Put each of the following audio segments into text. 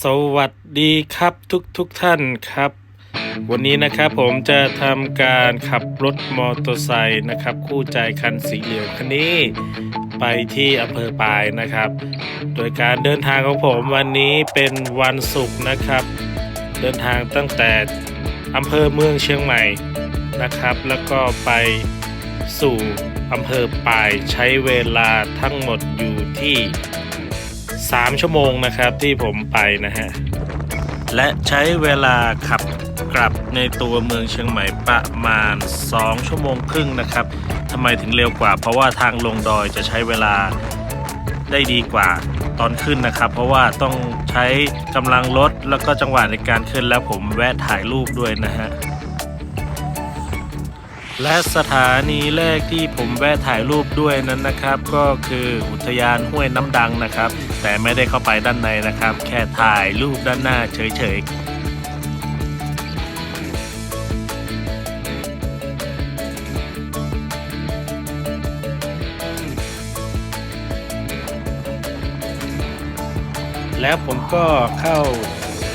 สวัสดีครับทุกทุกท่านครับ วันนี้นะครับผมจะทำการขับรถมอเตอร์ไซค์นะครับ คู่ใจคันสีเหลืองคันนี้ไปที่อำเภอปายนะครับ โดยการเดินทางของผมวันนี้เป็นวันศุกร์นะครับ เดินทางตั้งแต่อำเภอเมืองเชียงใหม่นะครับ แล้วก็ไปสู่อำเภอปายใช้เวลาทั้งหมดอยู่ที่ 3 ชั่วโมงนะครับที่ผมไปนะฮะ และใช้เวลาขับกลับในตัวเมืองเชียงใหม่ประมาณ 2 ชั่วโมงครึ่งนะครับทำไมถึงเร็วกว่า เพราะว่าทางลงดอยจะใช้เวลาได้ดีกว่าตอนขึ้นนะครับ เพราะว่าต้องใช้กำลังรถแล้วก็จังหวะในการขึ้นแล้วผมแวะถ่ายรูปด้วยนะฮะและสถานีแรกที่ผมแวะถ่ายรูปด้วยนั้นนะครับ ก็คืออุทยานห้วยน้ำดังนะครับ แต่ไม่ได้เข้าไปด้านในนะครับ แค่ถ่ายรูปด้านหน้าเฉยๆแล้วผมก็เข้า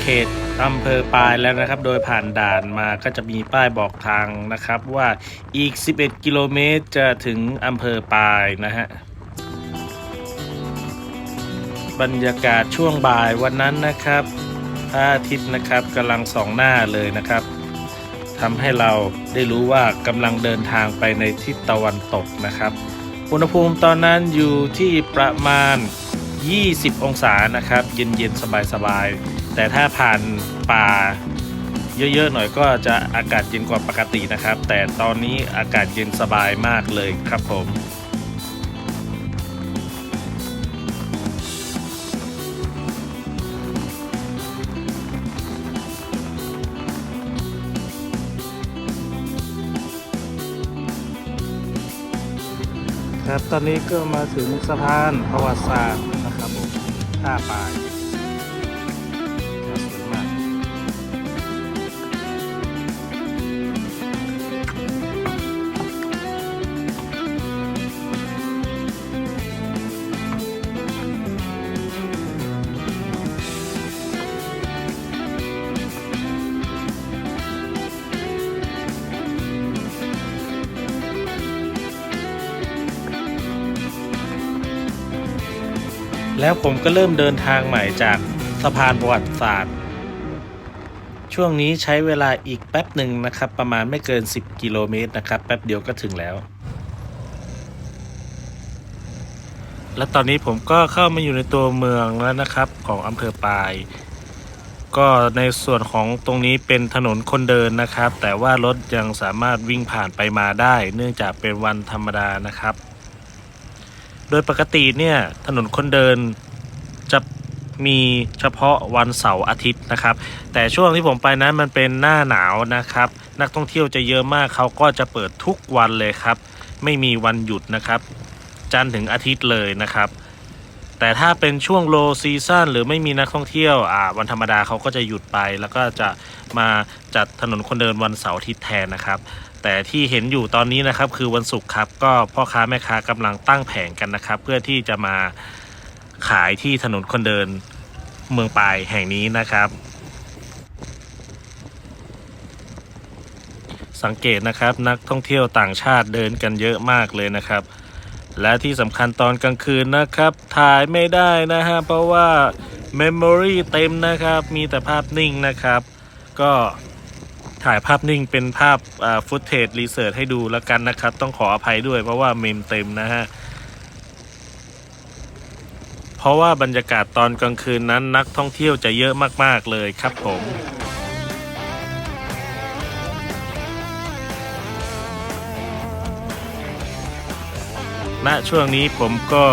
เขตอำเภอปลายแล้วนะครับ โดยผ่านด่านมาก็จะมีป้ายบอกทางนะครับว่าอีก 11 กิโลเมตรจะถึงอำเภอปลายนะฮะ บรรยากาศช่วงบ่ายวันนั้นนะครับพระอาทิตย์นะครับกำลังส่องหน้าเลยนะครับทำให้เราได้รู้ว่ากำลังเดินทางไปในทิศตะวันตกนะครับ อุณหภูมิตอนนั้นอยู่ที่ประมาณ 20 องศานะครับ เย็นๆ สบายๆ แต่ถ้าผ่านป่าเยอะๆ หน่อยก็จะอากาศเย็นกว่าปกตินะครับ แต่ตอนนี้อากาศเย็นสบายมากเลยครับผม ครับ ตอนนี้ก็มาถึงสะพานประวัติศาสตร์นะครับผมท่าปาย แล้วผมก็เริ่มเดินทางใหม่จากสะพานประวัติศาสตร์ ช่วงนี้ใช้เวลาอีกแป๊บหนึ่งนะครับ ประมาณไม่เกิน 10 กิโลเมตรนะครับ แป๊บเดียวก็ถึงแล้ว และตอนนี้ผมก็เข้ามาอยู่ในตัวเมืองแล้วนะครับ ของอำเภอปาย ก็ในส่วนของตรงนี้เป็นถนนคนเดินนะครับ แต่ว่ารถยังสามารถวิ่งผ่านไปมาได้ เนื่องจากเป็นวันธรรมดานะครับ โดยปกติเนี่ยถนนคนเดินจะมีเฉพาะวันเสาร์อาทิตย์นะครับ แต่ช่วงที่ผมไปนั้นมันเป็นหน้าหนาวนะครับ นักท่องเที่ยวจะเยอะมากเขาก็จะเปิดทุกวันเลยครับ ไม่มีวันหยุดนะครับ จันทร์ถึงอาทิตย์เลยนะครับ แต่ถ้าเป็นช่วงโลซีซั o นหรือไม่มีนักท่องเที่ยวอ่าวันธรรมดาเขาก็จะหยุดไป แล้วก็จะมาจัดถนนคนเดินวันเสาร์อาทิตย์แทนนะครับ แต่ที่เห็นอยู่ตอนนี้นะครับคือวันศุกร์ครับ ก็พ่อค้าแม่ค้ากำลังตั้งแผงกันนะครับ เพื่อที่จะมาขายที่ถนนคนเดินเมืองปลายแห่งนี้นะครับ สังเกตนะครับนักท่องเที่ยวต่างชาติเดินกันเยอะมากเลยนะครับ และที่สำคัญตอนกลางคืนนะครับ ถ่ายไม่ได้นะฮะ เพราะว่า Memory เต็มนะครับ มีแต่ภาพนิ่งนะครับ ก็ถ่ายภาพนิ่งเป็นภาพฟุตเทจรีเสิร์ชให้ดูแล้วกันนะครับ ต้องขออภัยด้วยเพราะว่าเมมเต็มนะฮะ เพราะว่าบรรยากาศตอนกลางคืนนั้นนักท่องเที่ยวจะเยอะมาก ๆ เลยครับผม ณช่วงนี้ผมก็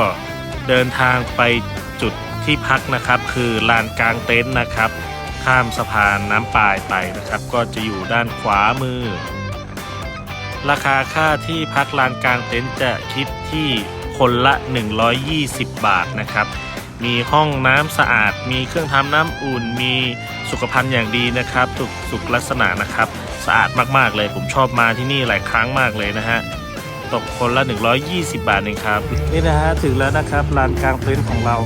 เดินทางไปจุดที่พักนะครับ คือลานกลางเต็นท์นะครับ ข้ามสะพานน้ำปายไปนะครับ ก็จะอยู่ด้านขวามือ ราคาค่าที่พักลานกลางเต็นท์จะคิดที่คนละ 120 บาทนะครับ มีห้องน้ำสะอาด มีเครื่องทำน้ำอุ่น มีสุขภัณฑ์อย่างดีนะครับถูกสุขลักษณะนะครับ สะอาดมากๆเลย ผมชอบมาที่นี่หลายครั้งมากเลยนะฮะ ตกคนละ 120 บาทเองครับ นี่นะฮะถึงแล้วนะครับลานกลางเต็นท์ของเรา